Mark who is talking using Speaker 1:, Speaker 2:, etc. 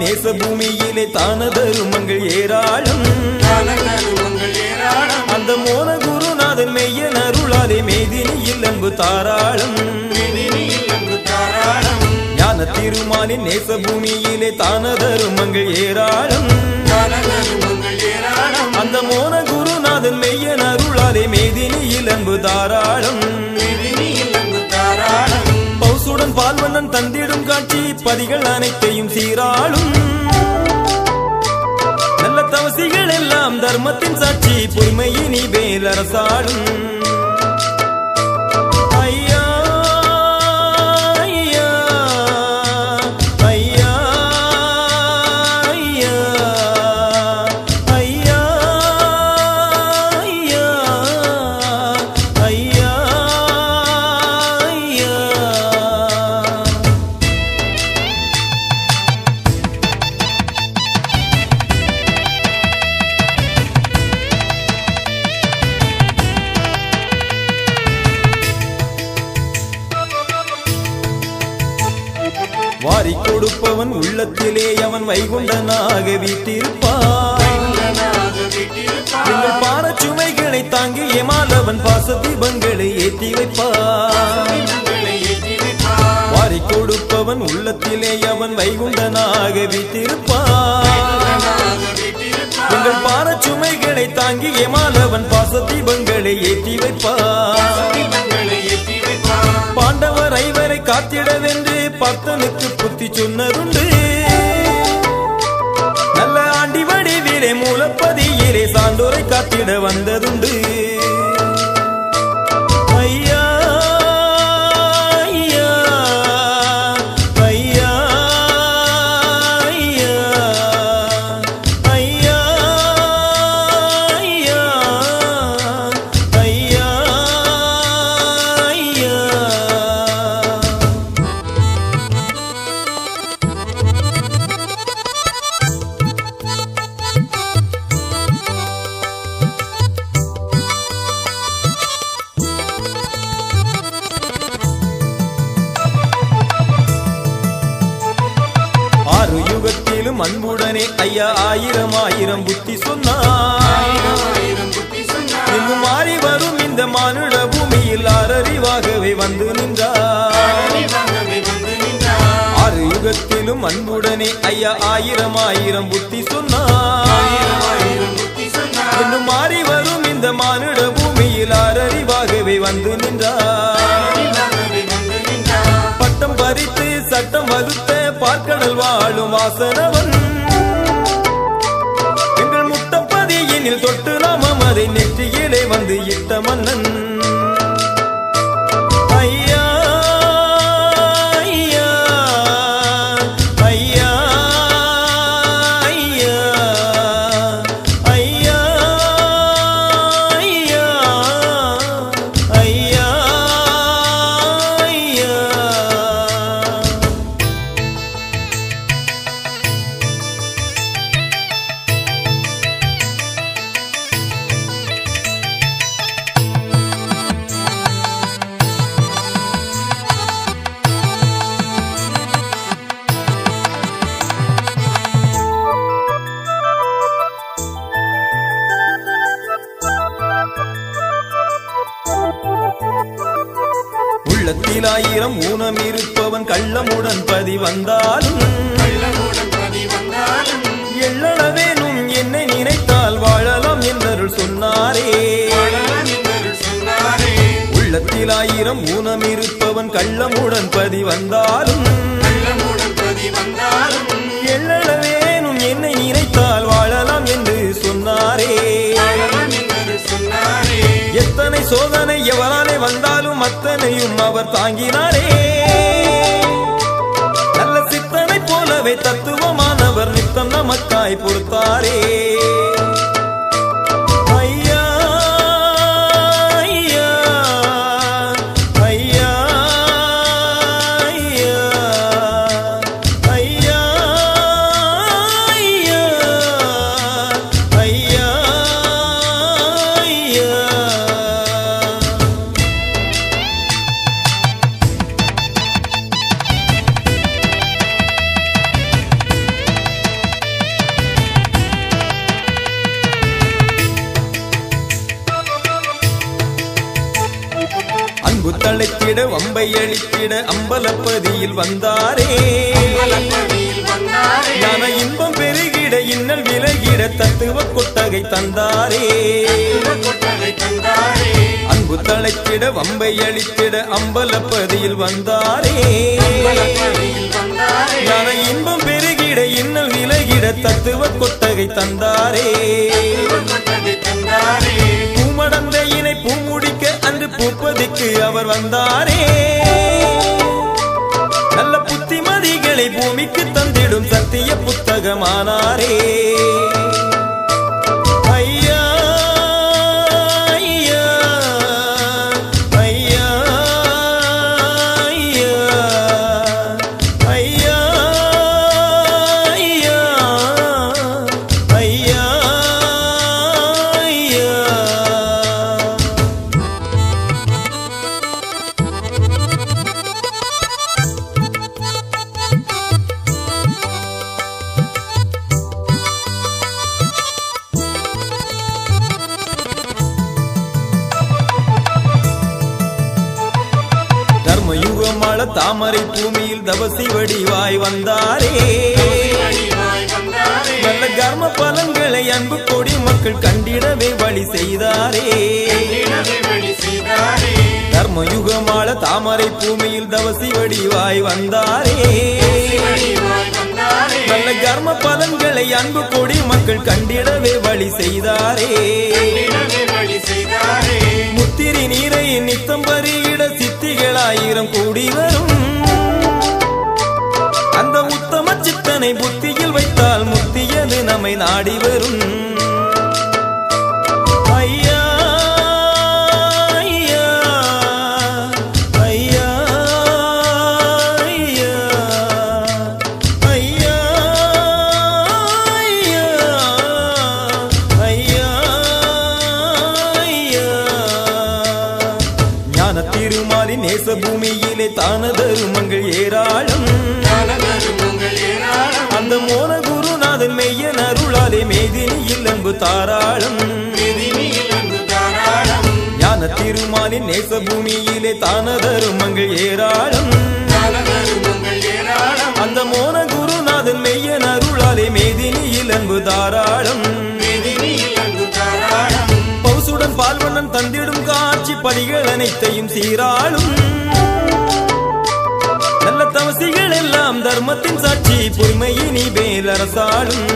Speaker 1: நேச பூமியிலே தான தருமங்கள் ஏராளம். அந்த மோன குருநாதன் மெய்யன் அருளாலே மேதினியில் அன்பு தாராளம். ஞான திருமாலின் நேச பூமியிலே தான தருமங்கள் ஏராளம். அந்த மோன குருநாதன் மெய்யன் அருளாலே மேதினியில் அன்பு தாராளம். பௌசுடன் பால்வண்ணன் தந்திடும் காட்சி பதிகள் அனைத்தையும் சீராளும். நல்ல தவசிகள் எல்லாம் தர்மத்தின் சாட்சி பொறுமையினி வேல் அரசாளும். வாரி கொடுப்பவன் உள்ளத்திலே அவன் வைகுண்டனாக வீட்டிருப்பான். பாரச் சுமைகளை தாங்கி ஏமாலவன் பாச தீபங்களை ஏற்றி வைப்பான். வாரி கொடுப்பவன் உள்ளத்திலே அவன் வைகுண்டனாக வீட்டிருப்பான். எங்கள் பாரச் சுமைகளை தாங்கி ஏமாலவன் பாச தீபங்களை ஏற்றி வைப்பான்.
Speaker 2: ஆண்டவர் ஏற்றி வைப்பார்
Speaker 1: பாண்டவர் ஐவரை காத்திடவென்று பக்தனுக்கு புத்தி சொன்னதுண்டு. நல்ல ஆண்டி வடிவிலே மூலப்பதியிலே சான்றோரை காத்திட வந்ததுண்டு. யுகத்திலும் அன்புடனே ஐயா ஆயிரம் ஆயிரம் புத்தி சொன்னார் இன்னும் மாறி வரும் இந்த மானுட பூமியில் ஆறறிவாகவே வந்து நின்றார்
Speaker 2: அறிவாகவே வந்து நின்றார்
Speaker 1: ஆறு யுகத்திலும் அன்புடனே ஐயா ஆயிரம் ஆயிரம் புத்தி சொன்னார் இன்னும் மாறி வரும் இந்த மானுட பூமியில் ஆறறிவாகவே
Speaker 2: அறிவாகவே வந்து நின்றார்
Speaker 1: பட்டம் பறித்து சட்டம் வகுத்த பார்க்கடல் வாழும் வாசனவன். எங்கள் முத்தப்பதியினில் தொட்டு நாமம் அதை நெற்றியிலே வந்து இட்ட மன்னன். ஆயிரம் இருப்பவன் கள்ளமுடன் பதி வந்தாலும் எள்ளளவேனும் என்னை நினைத்தால் வாழலாம் என்றருள் சொன்னாரே.
Speaker 2: என்று சொன்னாரே
Speaker 1: உள்ளத்தில் ஆயிரம் ஊனம் இருப்பவன் கள்ளமுடன் பதி வந்தாலும் எள்ளளவேனும் என்னை நினைத்தால் வாழலாம் என்று சொன்னாரே
Speaker 2: வாழலாம் என்று சொன்னாரே.
Speaker 1: எத்தனை சோதனை எவராலே வந்தாலும் அத்தனையும் அவர் தாங்கினாரே. தத்துவமானவர் நித்தம் நமக்காய் பொறுத்தாரே. தழைத்திட வம்பை அழித்திட அம்பலப்பதியில் வந்தாரே.
Speaker 2: மலப்பதியில்
Speaker 1: ஞான இன்பம் பெருகிட இன்னல் விலகிட தத்துவ கொட்டகை தந்தாரே.
Speaker 2: கொட்டகை
Speaker 1: அன்பு வம்பை அழித்திட அம்பலப்பதியில் வந்தாரே.
Speaker 2: மலப்பதியில்
Speaker 1: ஞான இன்பம் பெருகிட இன்னல் விலகிட தத்துவ கொட்டகை தந்தாரே.
Speaker 2: கொட்டகை
Speaker 1: பூப்பதிக்கு அவர் வந்தாரே. நல்ல புத்திமதிகளை பூமிக்கு தந்திடும் சத்திய புத்தகமானாரே. தாமரை பூமியில் தவசி வடிவாய் வந்தாரே.
Speaker 2: வந்தாரே
Speaker 1: நல்ல கர்ம பலன்களை அன்பு கொடி மக்கள் கண்டிடவே வழி செய்தாரே. தர்மயுகமாள தாமரை பூமியில் தவசி வடிவாய் வந்தாரே.
Speaker 2: வந்தாரே
Speaker 1: நல்ல கர்ம பலன்களை அன்பு கொடி மக்கள் கண்டிடவே வழி செய்தாரே. முத்திரி நீரை நித்தம்பரிய ஆயிரம் கூடி வரும். அந்த உத்தம சித்தனை புத்தியில் வைத்தால் முத்தியது நம்மை நாடி வரும். தேச பூமியிலே தான தருமங்கள் ஏராளம். அந்த மோன குருநாதன் மெய்யன் அருளாலே மேதினியில் அன்பு தாராளம். ஞான திருமாலின் நேச பூமியிலே தான தருமங்கள் ஏராளம். அந்த மோன குருநாதன் மெய்யன் அருளாலே மேதினியில் அன்பு தாராளம்
Speaker 2: அன்பு தாராளம்.
Speaker 1: பௌசுடன் பால்வண்ணன் தந்திடும் படிகள் அனைத்தையும் சீராளும். நல்ல தவசிகள் எல்லாம் தர்மத்தின் சாட்சி பொறுமையினி வேலரசாளும்